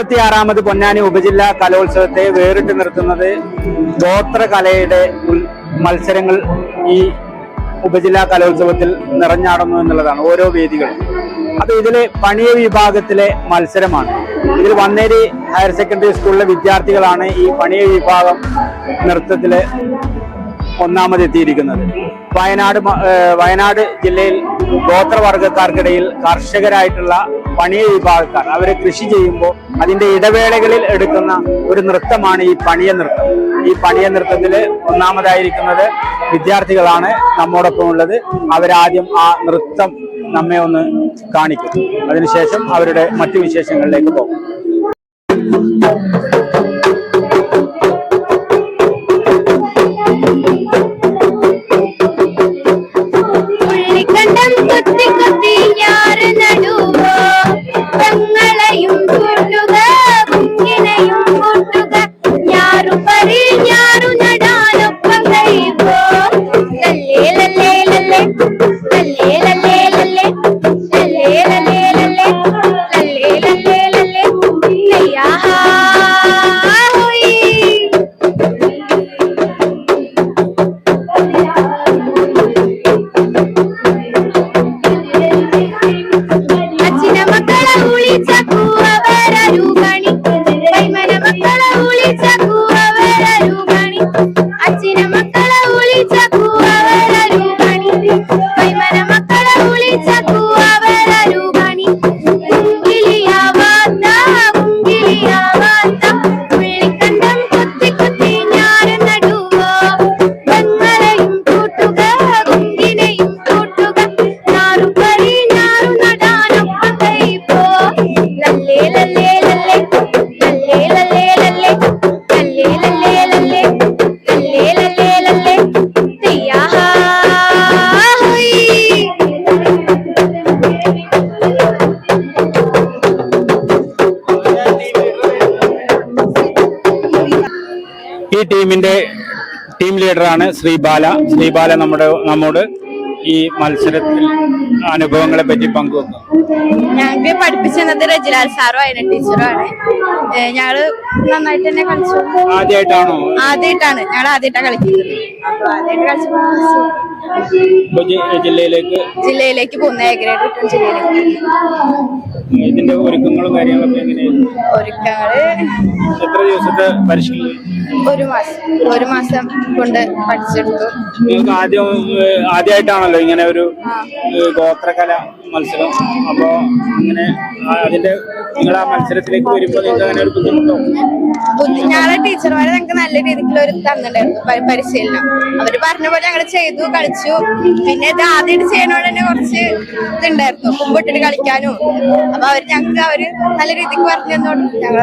മുപ്പത്തിയാറാമത് പൊന്നാനി ഉപജില്ലാ കലോത്സവത്തെ വേറിട്ട് നിർത്തുന്നത് ഗോത്ര കലയുടെ മത്സരങ്ങൾ ഈ ഉപജില്ലാ കലോത്സവത്തിൽ നിറഞ്ഞാടുന്നു എന്നുള്ളതാണ് ഓരോ വേദികളും. അപ്പൊ ഇതിൽ പണിയ വിഭാഗത്തിലെ മത്സരമാണ്. ഇതിൽ വന്നേരി ഹയർ സെക്കൻഡറി സ്കൂളിലെ വിദ്യാർത്ഥികളാണ് ഈ പണിയ വിഭാഗം നൃത്തത്തിൽ ഒന്നാമതെത്തിയിരിക്കുന്നത്. വയനാട് വയനാട് ജില്ലയിൽ ഗോത്രവർഗക്കാർക്കിടയിൽ കർഷകരായിട്ടുള്ള പണിയ വിഭാഗക്കാർ അവർ കൃഷി ചെയ്യുമ്പോൾ അതിന്റെ ഇടവേളകളിൽ എടുക്കുന്ന ഒരു നൃത്തമാണ് ഈ പണിയ നൃത്തം. ഈ പണിയ നൃത്തത്തിൽ ഒന്നാമതായിരിക്കുന്നത് വിദ്യാർത്ഥികളാണ് നമ്മോടൊപ്പം ഉള്ളത് അവരാദ്യം ആ നൃത്തം നമ്മെ ഒന്ന് കാണിക്കും. അതിനുശേഷം അവരുടെ മറ്റു വിശേഷങ്ങളിലേക്ക് പോകും. ടീമിന്റെ ടീം ലീഡറാണ് നമ്മുടെ നമ്മോട് ഈ മത്സരത്തിൽ അനുഭവങ്ങളെ പറ്റി പങ്കുവന്നു ഞങ്ങൾക്ക് പഠിപ്പിച്ചത് രജിലാൽ സാറും അതിന് ടീച്ചറും ആണ് ഏഹ് ഞങ്ങൾ നന്നായിട്ട് തന്നെ കളിച്ചു. ആദ്യമായിട്ടാണോ? ആദ്യമായിട്ടാണ്. ഞങ്ങൾ ആദ്യമായിട്ടാണ് കളിക്കുന്നത്. അപ്പൊ ആദ്യമായിട്ട് കളിച്ചപ്പോ ജില്ലയിലേക്ക്? ജില്ലയിലേക്ക് പോകുന്ന ഏകദേശം ജില്ലയിലേക്ക്. ഇതിന്റെ ഒരുക്കങ്ങളും കാര്യങ്ങളൊക്കെ എങ്ങനെയാണ് ഒരുക്കങ്ങൾ എത്ര ദിവസത്തെ പരിശീലനം? ഒരു മാസം ഒരു മാസം കൊണ്ട് പഠിച്ചെടുത്തു. നിങ്ങൾക്ക് ആദ്യം ആദ്യമായിട്ടാണല്ലോ ഇങ്ങനെ ഒരു ഗോത്രകല മത്സരം. അപ്പോ ഇങ്ങനെ അതിന്റെ നിങ്ങൾ ആ മത്സരത്തിലേക്ക് വരുമ്പോൾ നിങ്ങൾക്ക് അങ്ങനെ ഒരു ബുദ്ധിമുട്ടോ? ബുദ്ധി ഞങ്ങളെ ടീച്ചർമാരെ ഞങ്ങൾക്ക് നല്ല രീതിക്കുള്ള ഒരു തന്നിട്ടുണ്ടായിരുന്നു. പരിശീലനം. അവർ പറഞ്ഞ പോലെ ഞങ്ങൾ ചെയ്തു കളിച്ചു. പിന്നെ ഇത് ആദ്യമായിട്ട് ചെയ്യണോണ്ട് തന്നെ കുറച്ച് ഇതുണ്ടായിരുന്നു. കുമ്പിട്ടിട്ട് കളിക്കാനും. അപ്പൊ അവർ ഞങ്ങൾക്ക് അവർ നല്ല രീതിക്ക് പറഞ്ഞു തന്നോണ്ട് ഞങ്ങൾ